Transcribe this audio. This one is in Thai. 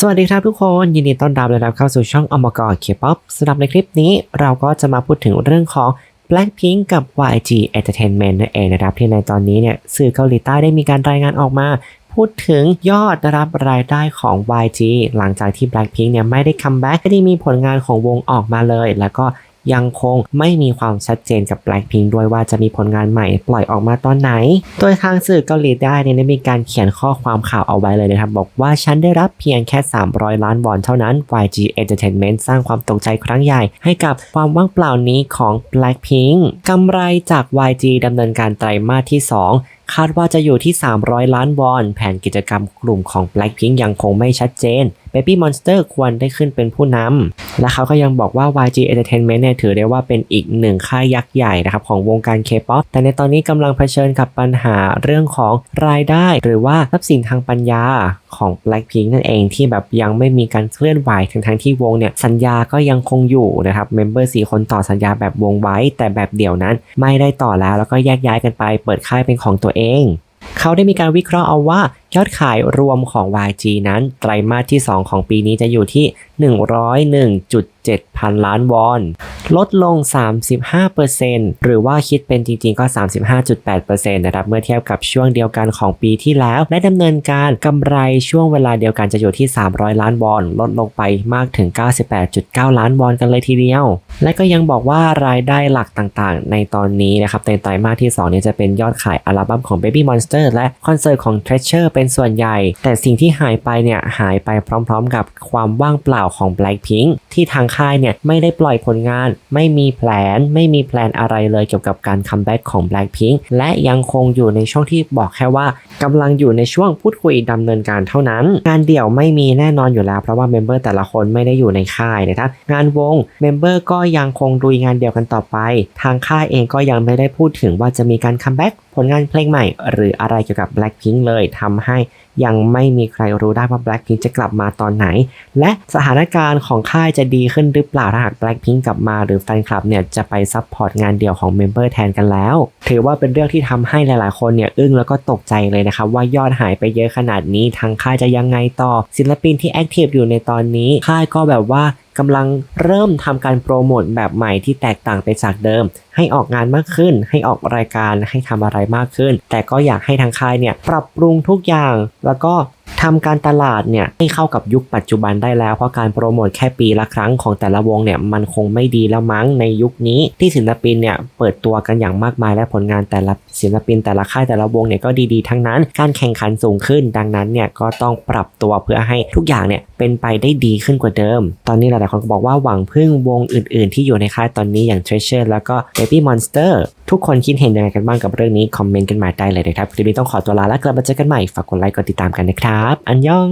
สวัสดีครับทุกคนยินดีต้อนรับและรับเข้าสู่ช่องอมกรเคป๊อปสำหรับในคลิปนี้เราก็จะมาพูดถึงเรื่องของ Blackpink กับ YG Entertainment นั่นเองนะครับ ที่ในตอนนี้เนี่ยสื่อเกาหลีใต้ได้มีการรายงานออกมา พูดถึงยอดรับรายได้ของ YG หลังจากที่ Blackpink เนี่ยไม่ได้คัมแบ็กไม่ได้มีผลงานของวงออกมาเลย แล้วก็ ยังคงไม่มีความชัดเจนกับ Blackpink ด้วยว่าจะมีผลงานใหม่ปล่อยออกมาตอนไหน โดยทางสื่อเกาหลีใต้เนี่ยได้มีการเขียนข้อความข่าวเอาไว้เลยนะครับ บอกว่าฉันได้รับเพียงแค่ 300 ล้านวอนเท่านั้น YG Entertainment สร้างความตกใจครั้งใหญ่ ให้กับความว่างเปล่านี้ของ Blackpink กำไรจาก YG ดำเนินการไตรมาสที่ 2 คาดว่าจะอยู่ที่ 300 ล้านวอน แผนกิจกรรมกลุ่มของ Blackpink ยังคงไม่ชัดเจน Baby Monster ควรได้ขึ้นเป็นผู้นำ และเขาก็ยังบอกว่า YG Entertainment เนี่ยถือได้ว่าเป็นอีกหนึ่งค่ายยักษ์ใหญ่นะครับของวงการ K-POP แต่ในตอนนี้กำลังเผชิญกับปัญหาเรื่องของรายได้ หรือว่าทรัพย์สินทางปัญญาของ Blackpink นั่นเองที่แบบยังไม่มีการเคลื่อนไหวทั้งทั้งที่วงเนี่ยสัญญาก็ยังคงอยู่นะครับเมมเบอร์4คนต่อสัญญาแบบวงไว้ แต่แบบเดี่ยวนั้นไม่ได้ต่อแล้วแล้วก็แยกย้ายกันไปเปิดค่ายเป็นของตัวเอง เขาได้มีการวิเคราะห์เอาว่ายอดขายรวมของ YG นั้น ไตรมาสที่ 2 ของปีนี้จะอยู่ที่ 101.7 พันล้านวอน ลดลง 35%หรือว่าคิดเป็นจริงๆ ก็ 35.8%นะครับ เมื่อเทียบกับช่วงเดียวกันของปีที่แล้ว และดำเนินการกำไรช่วงเวลาเดียวกันจะอยู่ที่ 300 ล้านวอน ลดลงไปมากถึง 98.9 ล้านวอนกันเลยทีเดียว และก็ยังบอกว่ารายได้หลักต่างๆ ในตอนนี้นะครับในไตรมาสที่2เนี่ยจะเป็นยอดขายอัลบั้มของ Baby Monster และคอนเสิร์ตของ Treasure เป็นส่วนใหญ่ แต่สิ่งที่หายไปเนี่ยหายไปพร้อมๆ กับความว่างเปล่าของ Blackpink ที่ทางค่ายเนี่ยไม่ได้ปล่อยผลงาน ไม่มีแผน ไม่มีแพลนอะไรเลยเกี่ยวกับการคัมแบ็กของ Blackpink และยังคงอยู่ในช่วงที่บอกแค่ว่ากำลังอยู่ในช่วงพูดคุยดำเนินการเท่านั้น งานเดี่ยวไม่มีแน่นอนอยู่แล้วเพราะว่าเมมเบอร์แต่ละคนไม่ได้อยู่ในค่ายนะครับงานวงเมมเบอร์ก็ยังคงลุยงานเดียวกันต่อไป ทางค่ายเองก็ยังไม่ได้พูดถึงว่าจะมีการคัมแบ็ก ผลงานเพลงใหม่ หรืออะไรเกี่ยวกับ Blackpink เลยทำให้ยังไม่มีใครรู้ได้ว่า Blackpink จะกลับมาตอนไหน และสถานการณ์ของค่ายจะดีขึ้นหรือเปล่าถ้าหาก Blackpink กลับมาหรือแฟนคลับเนี่ยจะไปซัพพอร์ตงานเดี่ยวของเมมเบอร์แทนกันแล้ว ถือว่าเป็นเรื่องที่ทำให้หลายๆ คนเนี่ยอึ้งแล้วก็ตกใจเลยนะครับว่ายอดหายไปเยอะขนาดนี้ทางค่ายจะยังไงต่อ ศิลปินที่แอคทีฟอยู่ในตอนนี้ค่ายก็แบบว่ากำลังเริ่มทำการโปรโมทแบบใหม่ที่แตกต่างไปจากเดิม ให้ออกงานมากขึ้น ให้ออกรายการให้ทำอะไรมากขึ้น แต่ก็อยากให้ทางค่ายเนี่ยปรับปรุงทุกอย่าง แล้วก็ ทำการตลาดเนี่ยให้เข้ากับยุคปัจจุบันได้แล้ว เพราะการโปรโมทแค่ปีละครั้งของแต่ละวงเนี่ยมันคงไม่ดีแล้วมั้งในยุคนี้ ที่ศิลปินเนี่ยเปิดตัวกันอย่างมากมายและผลงานแต่ละศิลปินแต่ละค่ายแต่ละวงเนี่ยก็ดีๆ ทั้งนั้น การแข่งขันสูงขึ้น ดังนั้นเนี่ยก็ต้องปรับตัวเพื่อให้ทุกอย่างเนี่ยเป็นไปได้ดีขึ้นกว่าเดิม ตอนนี้หลายๆคนก็บอกว่าหวังพึ่งวงอื่น ๆ ที่อยู่ในค่ายตอนนี้อย่าง Treasure แล้วก็ Baby Monster ทุกคนคิดเห็นยังไงกันบ้างกับเรื่องนี้คอมเมนต์กันมาได้เลยนะครับคลิปนี้ต้องขอตัวลาและกลับมาเจอกันใหม่ฝากกดไลค์กดติดตามกันนะครับอันยอง